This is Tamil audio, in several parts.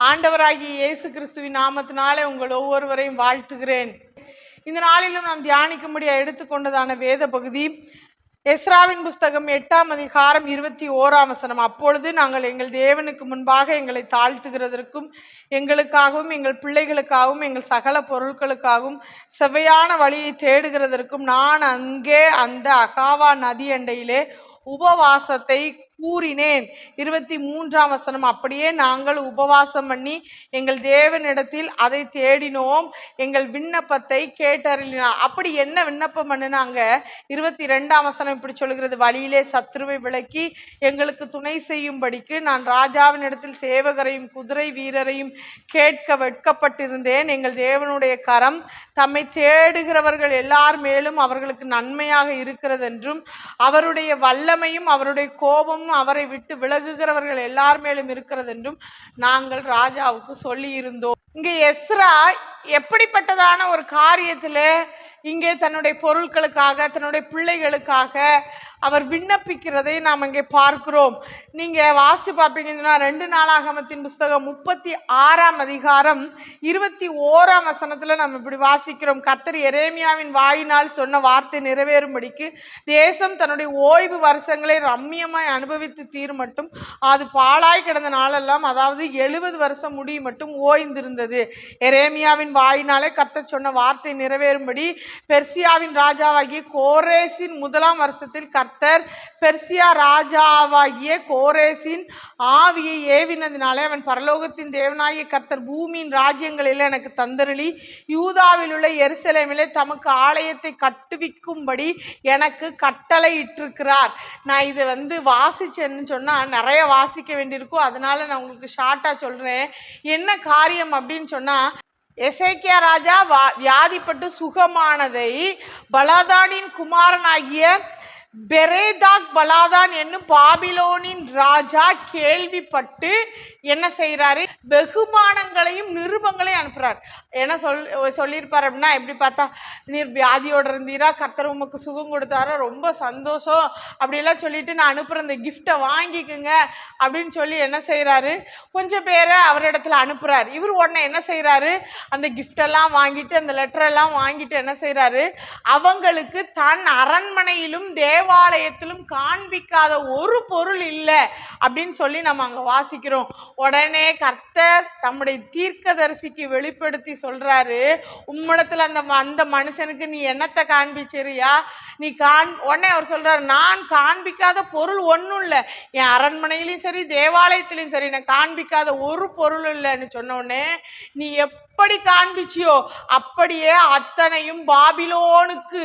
ஆண்டவராகிய இயேசு கிறிஸ்துவின் நாமத்தினாலே உங்கள் ஒவ்வொருவரையும் வாழ்த்துகிறேன். இந்த நாளிலும் நாம் தியானிக்கும்படியா எடுத்துக்கொண்டதான வேத பகுதி எஸ்ராவின் புஸ்தகம் எட்டாம் அதிகாரம் இருபத்தி ஓராம் வசனம். அப்பொழுது நாங்கள் எங்கள் தேவனுக்கு முன்பாக எங்களை தாழ்த்துகிறதற்கும் எங்களுக்காகவும் எங்கள் பிள்ளைகளுக்காகவும் எங்கள் சகல பொருட்களுக்காகவும் செவ்வையான வழியை தேடுகிறதற்கும் நான் அங்கே அந்த அகாவா நதி அண்டையிலே உபவாசத்தை கூறினேன். இருபத்தி மூன்றாம் வசனம் அப்படியே நாங்கள் உபவாசம் பண்ணி எங்கள் தேவனிடத்தில் அதை தேடினோம். எங்கள் விண்ணப்பத்தை கேட்டறினார் அப்படி என்ன விண்ணப்பம் பண்ணினாங்க? இருபத்தி ரெண்டாம் வசனம் இப்படி சொல்கிறது வழியிலே சத்ருவை விலக்கி எங்களுக்கு துணை செய்யும்படிக்கு நான் ராஜாவின் இடத்தில் சேவகரையும் குதிரை வீரரையும் கேட்க வெட்கப்பட்டிருந்தேன். எங்கள் தேவனுடைய கரம் தம்மை தேடுகிறவர்கள் எல்லார் மேலும் அவர்களுக்கு நன்மையாக இருக்கிறது என்றும் அவருடைய வல்லமையும் அவருடைய கோபமும் அவரை விட்டு விலகுகிறவர்கள் எல்லார் மேலும் இருக்கிறது என்றும் நாங்கள் ராஜாவுக்கு சொல்லி இருந்தோம் இங்கே எஸ்ரா எப்படிப்பட்டதான ஒரு காரியத்தில் இங்கே தன்னுடைய பொருட்களுக்காக தன்னுடைய பிள்ளைகளுக்காக அவர் விண்ணப்பிக்கிறதை நாம் இங்கே பார்க்கிறோம். நீங்கள் வாசித்து பார்ப்பீங்கன்னா ரெண்டு நாளாகமத்தின் புஸ்தகம் முப்பத்தி ஆறாம் அதிகாரம் இருபத்தி ஓராம் வசனத்தில் நம்ம இப்படி வாசிக்கிறோம். கர்த்தர் எரேமியாவின் வாயினால் சொன்ன வார்த்தை நிறைவேறும்படிக்கு தேசம் தன்னுடைய ஓய்வு வருஷங்களை ரம்மியமாய் அனுபவித்து தீர் மட்டும். அது பாழாய் கிடந்த நாளெல்லாம் அதாவது எழுபது வருஷம் முடியும் மட்டும் ஓய்ந்திருந்தது. எரேமியாவின் வாயினாலே கர்த்தர் சொன்ன வார்த்தை நிறைவேறும்படி பெர்சியாவின் ராஜாவாகிய கோரேசின் முதலாம் வருஷத்தில் கர்த்தர் பெர்சியா ராஜாவாகிய கோரேசின் ஆவியை ஏவினதினாலே அவன் பரலோகத்தின் தேவனாகிய கர்த்தர் பூமியின் ராஜ்யங்களில் எனக்கு தந்தருளி. யூதாவில் உள்ள எருசலேமிலே தமக்கு ஆலயத்தை கட்டுவிக்கும்படி எனக்கு கட்டளை இட்டிருக்கிறார். நான் இதை வந்து வாசிச்சேன்னு சொன்னால் நிறைய வாசிக்க வேண்டியிருக்கும். அதனால் நான் உங்களுக்கு ஷார்ட்டாக சொல்கிறேன் என்ன காரியம் அப்படின்னு சொன்னால் எசேக்கியா ராஜா வா வியாதிப்பட்டு சுகமானதை பலாதானின் குமாரனாகிய பெரேதாக் பலாதான் என்னும் பாபிலோனின் ராஜா கேள்விப்பட்டு என்ன செய்கிறாரு? வெகுமானங்களையும் நிருபங்களையும் அனுப்புகிறார் என்ன சொல் சொல்லியிருப்பார் அப்படின்னா எப்படி பார்த்தா நீர் வியாதியோடு இருந்தீரா கர்த்தர் உமக்கு சுகம் கொடுத்தாரா ரொம்ப சந்தோஷம். அப்படிலாம் சொல்லிட்டு நான் அனுப்புகிற இந்த கிஃப்டை வாங்கிக்கோங்க அப்படின்னு சொல்லி என்ன செய்கிறாரு? கொஞ்சம் பேரை அவரிடத்துல அனுப்புகிறார் இவர் உடனே என்ன செய்கிறாரு? அந்த கிஃப்டெல்லாம் வாங்கிட்டு அந்த லெட்டரெல்லாம் வாங்கிட்டு என்ன செய்கிறாரு? அவங்களுக்கு தன் அரண்மனையிலும் தேவாலயத்திலும் காண்பிக்காத ஒரு பொருள் இல்லை அப்படின்னு சொல்லி நம்ம அங்கே வாசிக்கிறோம். உடனே கர்த்தர் தம்முடைய தீர்க்கதரிசிக்கு வெளிப்படுத்தி சொல்கிறாரு உம்மிடத்தில் அந்த அந்த மனுஷனுக்கு நீ என்னத்தை காண்பிச்சிருயா நீ காண் உடனே அவர் சொல்கிறார் நான் காண்பிக்காத பொருள் ஒன்றும் இல்லை. என் அரண்மனையிலையும் சரி தேவாலயத்திலையும் சரி நான் காண்பிக்காத ஒரு பொருள் இல்லைன்னு சொன்ன உடனே நீ எப்படி காண்பிச்சியோ? அப்படியே அத்தனையும் பாபிலோனுக்கு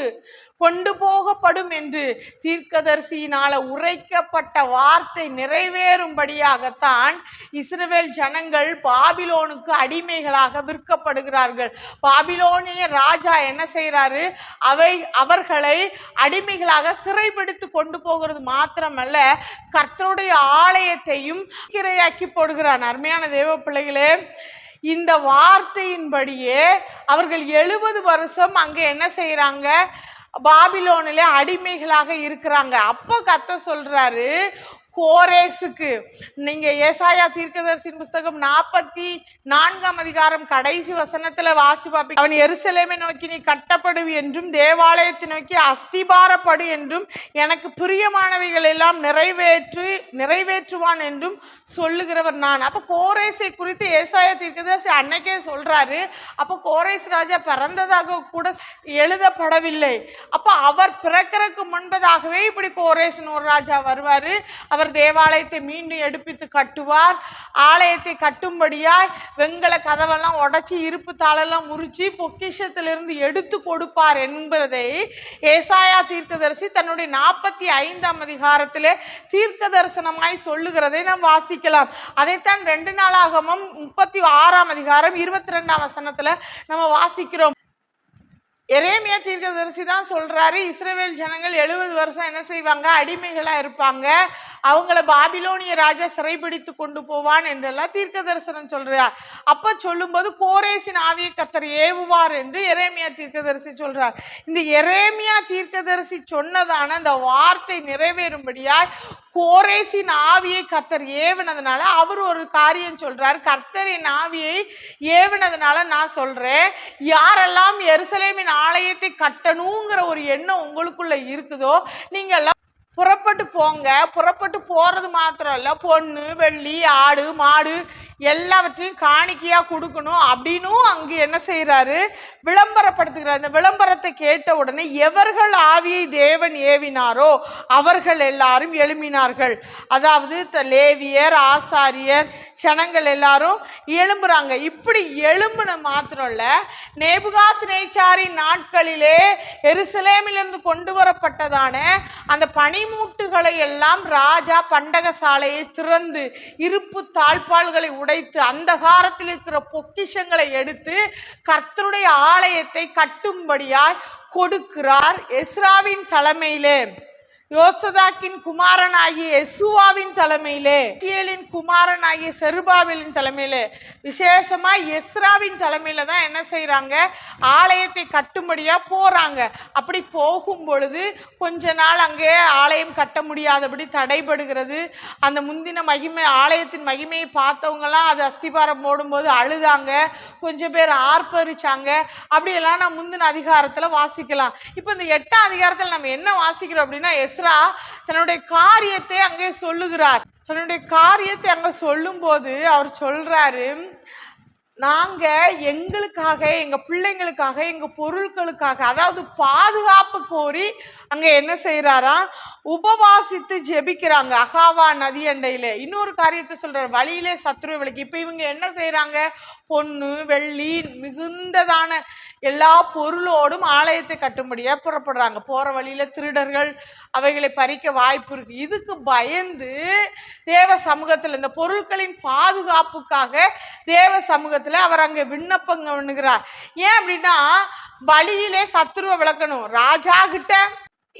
கொண்டு போகப்படும் என்று தீர்க்கதரிசியினால உரைக்கப்பட்ட வார்த்தை நிறைவேறும்படியாகத்தான் இஸ்ரவேல் ஜனங்கள் பாபிலோனுக்கு அடிமைகளாக விற்கப்படுகிறார்கள். பாபிலோனிய ராஜா என்ன செய்கிறாரு அவை அவர்களை அடிமைகளாக சிறைபிடித்து கொண்டு போகிறது மாத்திரமல்ல கர்த்தருடைய ஆலயத்தையும் கிரையாக்கி போடுகிறான் அருமையான தேவ பிள்ளைகளே இந்த வார்த்தையின்படியே அவர்கள் எழுபது வருஷம் அங்கே என்ன செய்கிறாங்க பாபிலோனில் அடிமைகளாக இருக்கிறாங்க. அப்போ கத்த சொல்கிறாரு கோரேசுக்கு. நீங்க ஏசாயா தீர்க்கதரிசின் புஸ்தகம் நாற்பத்தி நான்காம் அதிகாரம் கடைசி வசனத்துல வாசிச்சு பார்ப்பீங்க அவன் எருசலேமை நோக்கி நீ கட்டப்படு என்றும் தேவாலயத்தை நோக்கி அஸ்திபாரப்படு என்றும் எனக்கு பிரியமானவைகள் எல்லாம் நிறைவேற்று நிறைவேற்றுவான் என்றும் சொல்லுகிறவர் நான். அப்போ கோரேசை குறித்து ஏசாயா தீர்க்கதரிசி அன்னைக்கே சொல்றாரு. அப்போ கோரேஸ் ராஜா பிறந்ததாக கூட எழுதப்படவில்லை. அப்போ அவர் பிறக்கிறதுக்கு முன்பதாகவே இப்படி கோரேசன் ஒரு ராஜா வருவார். அவர் தேவாலயத்தை மீண்டும் எடுப்பித்து கட்டுவார். ஆலயத்தை கட்டும்படியாய் வெண்கல கதவெல்லாம் உடைச்சி இருப்பு தாளெல்லாம் முறிச்சு பொக்கிஷத்திலிருந்து எடுத்து கொடுப்பார் என்பதை ஏசாயா தீர்க்கதரிசி தன்னுடைய நாற்பத்தி ஐந்தாம் அதிகாரத்திலே தீர்க்க தரிசனமாய் சொல்லுகிறதை நாம் வாசிக்கலாம். அதைத்தான் ரெண்டு நாளாகமும் முப்பத்தி ஆறாம் அதிகாரம் இருபத்தி ரெண்டாம் வசனத்தில் நம்ம வாசிக்கிறோம். எரேமியா தீர்க்கதரிசி தான் சொல்கிறாரு இஸ்ரேவேல் ஜனங்கள் எழுபது வருஷம் என்ன செய்வாங்க? அடிமைகளாக இருப்பாங்க. அவங்கள பாபிலோனிய ராஜா சிறைபிடித்து கொண்டு போவான் என்றெல்லாம் தீர்க்க தரிசனம் சொல்கிறார் அப்போ சொல்லும்போது கோரேசின் ஆவிய கத்தர் ஏவுவார் என்று எரேமியா தீர்க்கதரிசி சொல்கிறார் இந்த எரேமியா தீர்க்கதரிசி சொன்னதான அந்த வார்த்தை நிறைவேறும்படியாய் கோரேசின் ஆவியை கர்த்தர் ஏவினதுனால அவர் ஒரு காரியம் சொல்றார். கர்த்தரின் ஆவியை ஏவினதுனால நான் சொல்றேன். யாரெல்லாம் எருசலேமின் ஆலயத்தை கட்டணுங்கிற ஒரு எண்ணம் உங்களுக்குள்ள இருக்குதோ நீங்க எல்லாம் புறப்பட்டு போங்க. புறப்பட்டு போகிறது மாத்திரம் இல்லை பொண்ணு வெள்ளி ஆடு மாடு எல்லாவற்றையும் காணிக்கையாக கொடுக்கணும் அப்படின்னும் அங்கே என்ன செய்கிறாரு விளம்பரப்படுத்துகிறார். அந்த விளம்பரத்தை கேட்ட உடனே எவர்கள் ஆவியை தேவன் ஏவினாரோ அவர்கள் எல்லாரும் எழும்பினார்கள். அதாவது த- லேவியர் ஆசாரியர் ஜனங்கள் எல்லாரும் எழும்புறாங்க. இப்படி எழும்புன மாத்திரம் இல்லை நேபுகாத் நேச்சாரின் நாட்களிலே எருசலேமிலிருந்து கொண்டு வரப்பட்டதான அந்த பணி பனிமூட்டுகளை எல்லாம் ராஜா பண்டகசாலையை திறந்து இருப்பு தாழ்பால்களை உடைத்து அந்த காலத்தில் இருக்கிற பொக்கிஷங்களை எடுத்து கர்த்தருடைய ஆலயத்தை கட்டும்படியாய் கொடுக்கிறார் எஸ்ராவின் தலைமையிலே. யோசதாக்கின் குமாரனாகிய எசுவாவின் தலைமையிலே தியலின் குமாரனாகிய செருபாவிலின் தலைமையிலே விசேஷமாக எஸ்ராவின் தலைமையில் தான் என்ன செய்கிறாங்க ஆலயத்தை கட்டும்படியாக போகிறாங்க அப்படி போகும் பொழுது கொஞ்ச நாள் அங்கே ஆலயம் கட்ட முடியாதபடி தடைபடுகிறது. அந்த முந்தின மகிமை ஆலயத்தின் மகிமையை பார்த்தவங்கலாம் அது அஸ்திபாரம் போடும்போது அழுதாங்க. கொஞ்சம் பேர் ஆர்ப்பரிச்சாங்க. அப்படியெல்லாம் நான் முந்தின அதிகாரத்தில் வாசிக்கலாம். இப்போ இந்த எட்டாம் அதிகாரத்தில் நம்ம என்ன வாசிக்கிறோம் அப்படின்னா எஸ்ரா தன்னுடைய காரியத்தை அங்கே சொல்லுகிறார். தன்னுடைய காரியத்தை அங்க சொல்லும்போது அவர் சொல்றாரு நாங்க எங்களுக்காக எங்க பிள்ளைங்களுக்காக எங்க பொருட்களுக்காக அதாவது பாதுகாப்பு கோரி அங்க என்ன செய்யறாரா உபவாசித்து ஜெபிக்கிறாங்க. அகாவா நதி அண்டையில. இன்னொரு காரியத்தை சொல்றாரு. வழியிலே சத்ரு விளக்கு. இப்ப இவங்க என்ன செய்யறாங்க பொண்ணு வெள்ளி மிகுந்ததான எல்லா பொருளோடும் ஆலயத்தை கட்டும்படியா புறப்படுறாங்க. போற வழியில திருடர்கள் அவைகளை பறிக்க வாய்ப்பு இருக்கு. இதுக்கு பயந்து தேவ சமூகத்துல இந்த பொருட்களின் பாதுகாப்புக்காக தேவ சமூகத்துல அவர் அங்க விண்ணப்பங்க பண்ணுகிறார். ஏன் அப்படின்னா வழியிலே சத்ருவை விளக்கணும். ராஜா கிட்ட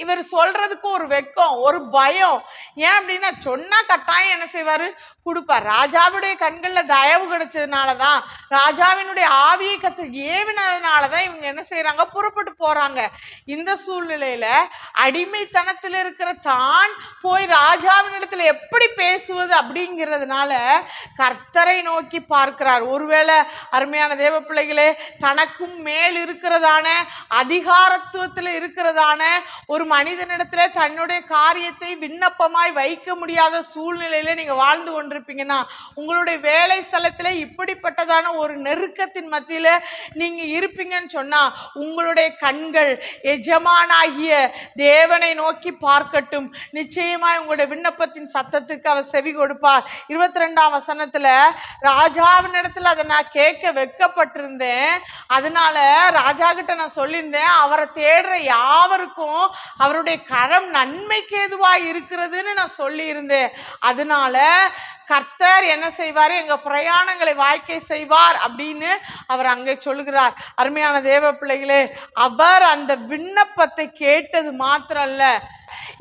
இவர் சொல்றதுக்கு ஒரு வெக்கம் ஒரு பயம். ஏன் அப்படின்னா சொன்னா கட்டாயம் என்ன செய்வாரு? கொடுப்பார். ராஜாவுடைய கண்கள்ல தயவு கிடைச்சதுனால தான் ராஜாவினுடைய ஆவியை கத்து ஏவினதுனால தான் இவங்க என்ன செய்யறாங்க புறப்பட்டு போறாங்க. இந்த சூழ்நிலையில அடிமைத்தனத்தில் இருக்கிற தான் போய் ராஜாவினிடத்துல எப்படி பேசுவது அப்படிங்கிறதுனால கர்த்தரை நோக்கி பார்க்கிறார். ஒருவேளை அருமையான தேவ பிள்ளைகளே தனக்கும் மேல் இருக்கிறதான அதிகாரத்துவத்தில் இருக்கிறதான ஒரு மனிதனிடத்துல தன்னுடைய காரியத்தை விண்ணப்பமாய் வைக்க முடியாத சூழ்நிலையில நீங்க வாழ்ந்து கொண்டிருப்பீங்கன்னா உங்களுடைய வேலை ஸ்தலத்துல இப்படிப்பட்டதான ஒரு நெருக்கத்தின் மத்தியில நீங்க இருப்பீங்கன்னு சொன்னா உங்களுடைய கண்கள் எஜமானாகிய தேவனை நோக்கி பார்க்கட்டும். நிச்சயமாய் உங்களுடைய விண்ணப்பத்தின் சத்தத்துக்கு அவர் செவி கொடுப்பார். இருபத்தி ரெண்டாம் வசனத்துல ராஜாவின் இடத்துல அதை நான் கேட்க வெக்கப்பட்டிருந்தேன் அதனால ராஜா கிட்ட நான் சொல்லியிருந்தேன் அவரை தேடுற யாவருக்கும் அவருடைய கரம் நன்மைக்கு எதுவாக இருக்கிறதுன்னு நான் சொல்லியிருந்தேன். அதனால கர்த்தர் என்ன செய்வார்? எங்கள் பிரயாணங்களை வாய்க்கை செய்வார் அப்படின்னு அவர் அங்கே சொல்லுகிறார். அருமையான தேவ பிள்ளைகளே அவர் அந்த விண்ணப்பத்தை கேட்டது மாத்திரம் அல்ல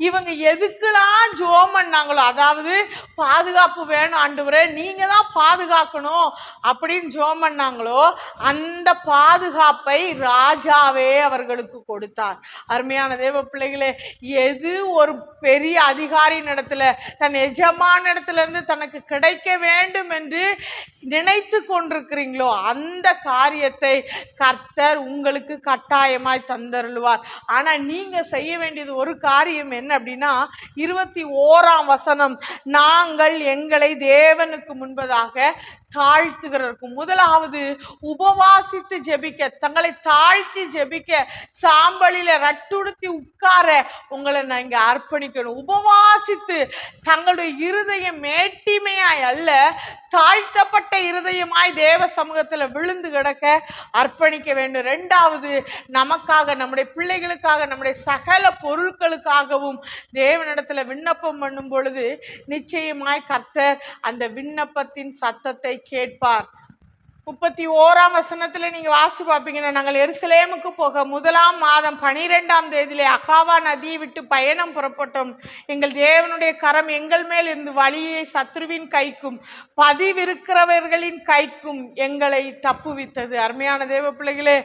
இவங்க எதுக்கெல்லாம் ஜோம் பண்ணாங்களோ அதாவது பாதுகாப்பு வேணும் ஆண்டவரே நீங்க தான் பாதுகாக்கணும் அப்படின்னு ஜோம் பண்ணாங்களோ அந்த பாதுகாப்பை ராஜாவே அவர்களுக்கு கொடுத்தார். அருமையான தேவ பிள்ளைகளே எது ஒரு பெரிய அதிகாரியின் இடத்துல தன் எஜமான இடத்துல இருந்து தனக்கு கிடைக்க வேண்டும் என்று நினைத்து கொண்டிருக்கிறீங்களோ அந்த காரியத்தை கர்த்தர் உங்களுக்கு கட்டாயமாய் தந்தருள்வார். ஆனால் நீங்கள் செய்ய வேண்டியது ஒரு காரியம் என்ன அப்படின்னா இருபத்தி ஓராம் வசனம் நாங்கள் எங்களை தேவனுக்கு முன்பதாக தாழ்த்துகிறதற்கும் முதலாவது உபவாசித்து ஜெபிக்க தங்களை தாழ்த்தி ஜெபிக்க சாம்பலில ரட்டுடுத்தி உட்கார உங்களை நீங்க அர்ப்பணிக்கணும். உபவாசித்து தங்களுடைய இருதயம் மேட்டிமையாய் அல்ல தாழ்த்தப்பட்ட இருதயமாய் தேவ சமூகத்துல விழுந்து கிடக்க அர்ப்பணிக்க வேண்டும். ரெண்டாவது நமக்காக நம்முடைய பிள்ளைகளுக்காக நம்முடைய சகல பொருட்களுக்காகவும் தேவனிடத்துல விண்ணப்பம் பண்ணும் பொழுது நிச்சயமாய் கர்த்தர் அந்த விண்ணப்பத்தின் சத்தத்தை கேட்பார். முப்பத்தி ஓராம் வசனத்தில் நீங்கள் வாசிச்சு பார்ப்பீங்கன்னா நாங்கள் எருசலேமுக்கு போக முதலாம் மாதம் பனிரெண்டாம் தேதியிலே அகாவா நதியை விட்டு பயணம் புறப்பட்டோம். எங்கள் தேவனுடைய கரம் எங்கள் மேல் இருந்து வழியை சத்ருவின் கைக்கும் பதிவிருக்கிறவர்களின் கைக்கும் எங்களை தப்புவித்தது. அருமையான தேவ பிள்ளைகளே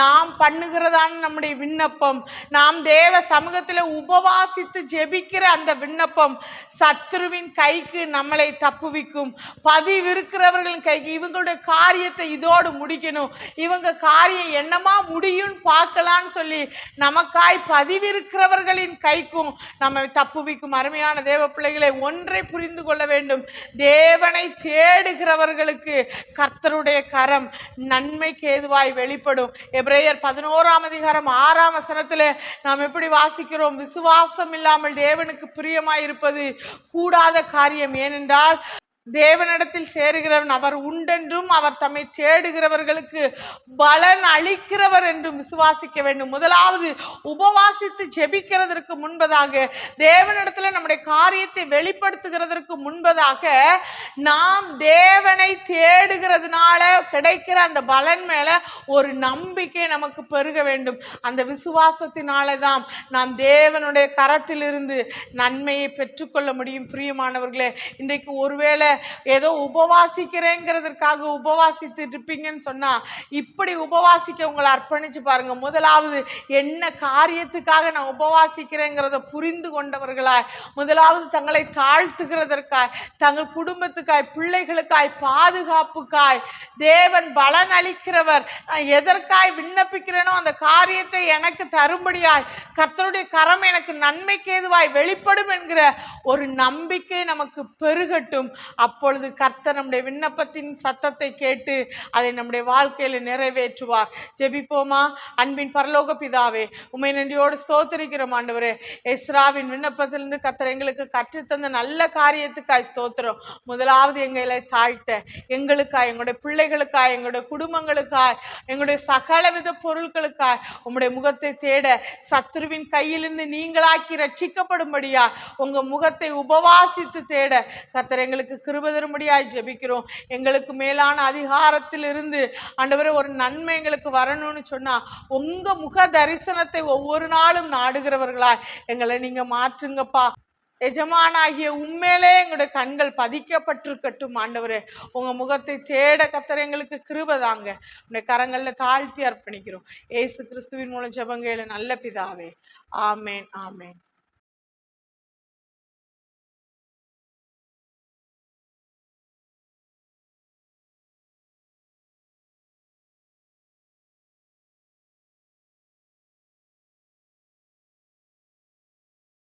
நாம் பண்ணுகிறதான நம்முடைய விண்ணப்பம் நாம் தேவ சமூகத்தில் உபவாசித்து ஜெபிக்கிற அந்த விண்ணப்பம் சத்ருவின் கைக்கு நம்மளை தப்புவிக்கும். பதிவிருக்கிறவர்களின் கைக்கு இவங்களுடைய காரியம் காரியத்தை இதோடு முடிக்கணும். இவங்க காரியம் என்னமா முடியும்னு பார்க்கலான்னு சொல்லி நமக்காய் பதிவிருக்கிறவர்களின் கைக்கும் நம்ம தப்புவிக்கும் அருமையான தேவ பிள்ளைகளை ஒன்றை புரிந்து கொள்ள வேண்டும். தேவனை தேடுகிறவர்களுக்கு கர்த்தருடைய கரம் நன்மைக்கு ஏதுவாய் வெளிப்படும். எப்ரேயர் பதினோராம் அதிகாரம் ஆறாம் வசனத்தில் நாம் எப்படி வாசிக்கிறோம்? விசுவாசம் இல்லாமல் தேவனுக்கு பிரியமாய் இருப்பது கூடாத காரியம். ஏனென்றால் தேவனிடத்தில் சேருகிறவன் அவர் உண்டென்றும் அவர் தம்மை தேடுகிறவர்களுக்கு பலன் அளிக்கிறவர் என்றும் விசுவாசிக்க வேண்டும். முதலாவது உபவாசித்து ஜெபிக்கிறதற்கு முன்பதாக தேவனிடத்தில் நம்முடைய காரியத்தை வெளிப்படுத்துகிறதற்கு முன்பதாக நாம் தேவனை தேடுகிறதுனால கிடைக்கிற அந்த பலன் மேலே ஒரு நம்பிக்கை நமக்கு பெருக வேண்டும். அந்த விசுவாசத்தினால தான் நாம் தேவனுடைய கரத்திலிருந்து நன்மையை பெற்றுக்கொள்ள முடியும். பிரியமானவர்களே இன்றைக்கு ஒருவேளை ஏதோ உபவாசிக்கிறேங்கிறதுக்காக உபவாசித்து இருப்பீங்கன்னு சொன்னால் இப்படி உபவாசிக்க உங்களை அர்ப்பணிச்சு பாருங்கள் முதலாவது என்ன காரியத்துக்காக நான் உபவாசிக்கிறேங்கிறத புரிந்து கொண்டவர்களாய் முதலாவது தங்களை தாழ்த்துகிறதற்காய் தங்கள் குடும்பத்துக்காய் பிள்ளைகளுக்காய் பாதுகாப்புக்காய் தேவன் பலன் அளிக்கிறவர் நான் எதற்காய் விண்ணப்பிக்கிறேனோ அந்த காரியத்தை எனக்கு தரும்படியாய் கர்த்தருடைய கரம் எனக்கு நன்மைக்கு ஏதுவாய் வெளிப்படும் என்கிற ஒரு நம்பிக்கை நமக்கு பெருகட்டும். அப்பொழுது கர்த்தர் நம்முடைய விண்ணப்பத்தின் சத்தத்தை கேட்டு அதை நம்முடைய வாழ்க்கையில் நிறைவேற்றுவார். ஜெபிப்போமா? அன்பின் பரலோக பிதாவே உமை நன்றியோடு ஸ்தோத்திரிக்கிறோம் ஆண்டவரே. எஸ்ராவின் விண்ணப்பத்திலிருந்து கர்த்தர் எங்களுக்கு கற்றுத்தந்த நல்ல காரியத்துக்காய் ஸ்தோத்திரம். முதலாவது எங்களை தாழ்த்த எங்களுக்காய் எங்களுடைய பிள்ளைகளுக்காய் எங்களுடைய குடும்பங்களுக்காய் எங்களுடைய சகலவித பொருட்களுக்காய் உங்களுடைய முகத்தை தேட சத்ருவின் கையிலிருந்து நீங்களாக்கி ரட்சிக்கப்படும்படியா உங்க முகத்தை உபவாசித்து தேட கத்தர் எங்களுக்கு கிருபை தரும்படியாய் ஜெபிக்கிறோம். எங்களுக்கு மேலான அதிகாரத்தில் இருந்து ஆண்டவரே ஒரு நன்மை எங்களுக்கு வரணும்னு சொன்னா உங்க முக தரிசனத்தை ஒவ்வொரு நாளும் நாடுகிறவர்களாய் எங்களை நீங்க மாற்றுங்கப்பா. எஜமானாகிய உண்மையிலே எங்களுடைய கண்கள் பதிக்கப்பட்டிருக்கட்டும் ஆண்டவரே. உங்கள் முகத்தை தேட கத்தர் எங்களுக்கு கிருபதாங்க தாங்க. உடைய தாழ்த்தி அர்ப்பணிக்கிறோம். ஏசு கிறிஸ்துவின் மூலம் ஜபங்கையில் நல்ல பிதாவே. ஆமேன் ஆமேன்.